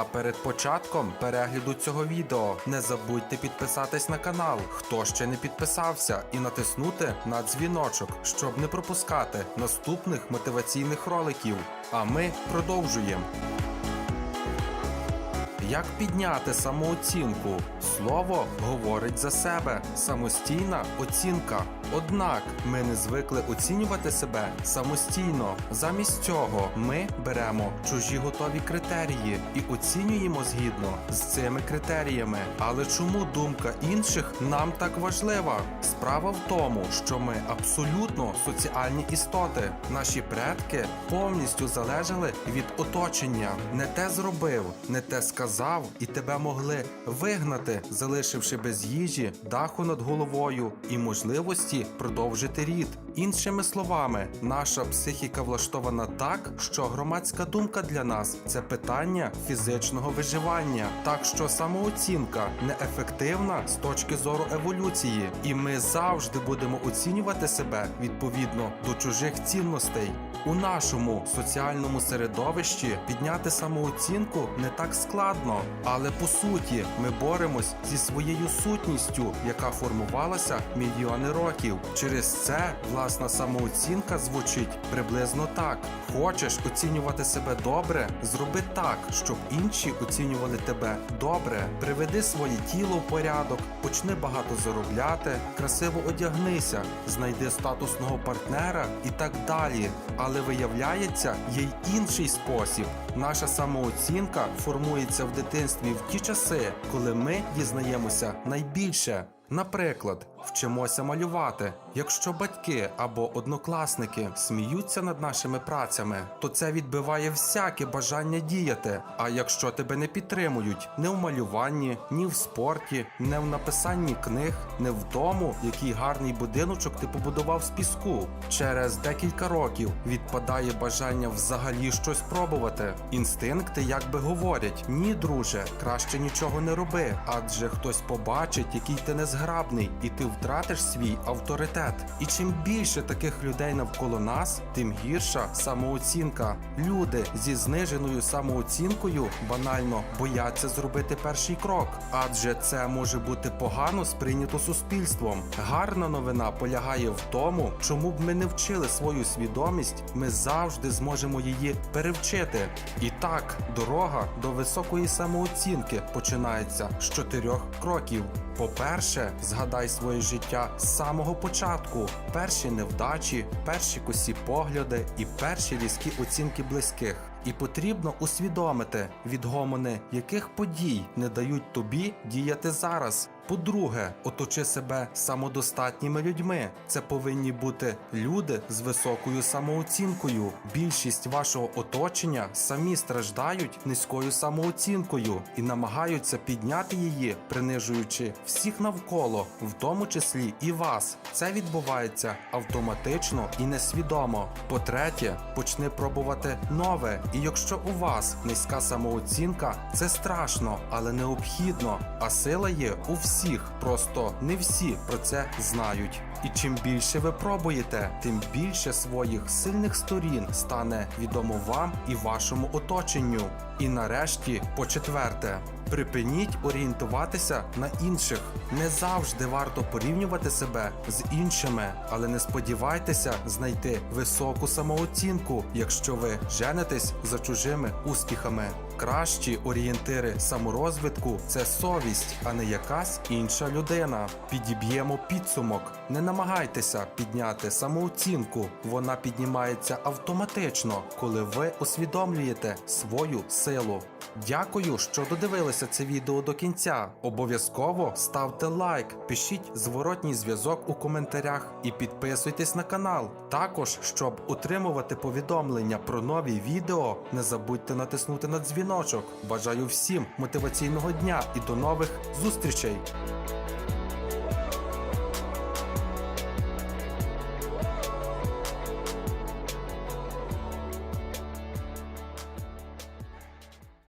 А перед початком перегляду цього відео не забудьте підписатись на канал, хто ще не підписався, і натиснути на дзвіночок, щоб не пропускати наступних мотиваційних роликів. А ми продовжуємо. Як підняти самооцінку? Слово говорить за себе. Самостійна оцінка. Однак ми не звикли оцінювати себе самостійно. Замість цього ми беремо чужі готові критерії і оцінюємо згідно з цими критеріями. Але чому думка інших нам так важлива? Справа в тому, що ми абсолютно соціальні істоти. Наші предки повністю залежали від оточення. Не те зробив, не те сказав, і тебе могли вигнати, залишивши без їжі, даху над головою і можливості продовжити рід. Іншими словами, наша психіка влаштована так, що громадська думка для нас це питання фізичного виживання. Так що самооцінка неефективна з точки зору еволюції, і ми завжди будемо оцінювати себе відповідно до чужих цінностей. У нашому соціальному середовищі підняти самооцінку не так складно, але по суті ми боремось зі своєю сутністю, яка формувалася мільйони років. Через це власна самооцінка звучить приблизно так: хочеш оцінювати себе добре, зроби так, щоб інші оцінювали тебе добре. Приведи своє тіло в порядок, почни багато заробляти, красиво одягнися, знайди статусного партнера і так далі. Але виявляється, є й інший спосіб. Наша самооцінка формується в дитинстві в ті часи, коли ми дізнаємося найбільше. Наприклад, вчимося малювати. Якщо батьки або однокласники сміються над нашими працями, то це відбиває всяке бажання діяти. А якщо тебе не підтримують ні в малюванні, ні в спорті, не в написанні книг, не в тому, який гарний будиночок ти побудував з піску, через декілька років відпадає бажання взагалі щось пробувати. Інстинкти якби говорять: ні, друже, краще нічого не роби, адже хтось побачить, який ти незграбний, і ти втратиш свій авторитет. І чим більше таких людей навколо нас, тим гірша самооцінка. Люди зі зниженою самооцінкою банально бояться зробити перший крок, адже це може бути погано сприйнято суспільством. Гарна новина полягає в тому, чому б ми не вчили свою свідомість, ми завжди зможемо її перевчити. І так, дорога до високої самооцінки починається з чотирьох кроків. По-перше, згадай своє життя з самого початку: перші невдачі, перші косі погляди і перші різкі оцінки близьких. І потрібно усвідомити, відгомони яких подій не дають тобі діяти зараз. По-друге, оточи себе самодостатніми людьми. Це повинні бути люди з високою самооцінкою. Більшість вашого оточення самі страждають низькою самооцінкою і намагаються підняти її, принижуючи всіх навколо, в тому числі і вас. Це відбувається автоматично і несвідомо. По-третє, почни пробувати нове. І якщо у вас низька самооцінка, це страшно, але необхідно. А сила є у всіх, просто не всі про це знають. І чим більше ви пробуєте, тим більше своїх сильних сторін стане відомо вам і вашому оточенню. І нарешті, по четверте, припиніть орієнтуватися на інших. Не завжди варто порівнювати себе з іншими, але не сподівайтеся знайти високу самооцінку, якщо ви женитесь за чужими успіхами. Кращі орієнтири саморозвитку це совість, а не якась інша людина. Підіб'ємо підсумок. Не намагайтеся підняти самооцінку. Вона піднімається автоматично, коли ви усвідомлюєте свою силу. Дякую, що додивилися це відео до кінця. Обов'язково ставте лайк, пишіть зворотній зв'язок у коментарях і підписуйтесь на канал. Також, щоб отримувати повідомлення про нові відео, не забудьте натиснути на дзвіночок. Бажаю всім мотиваційного дня і до нових зустрічей!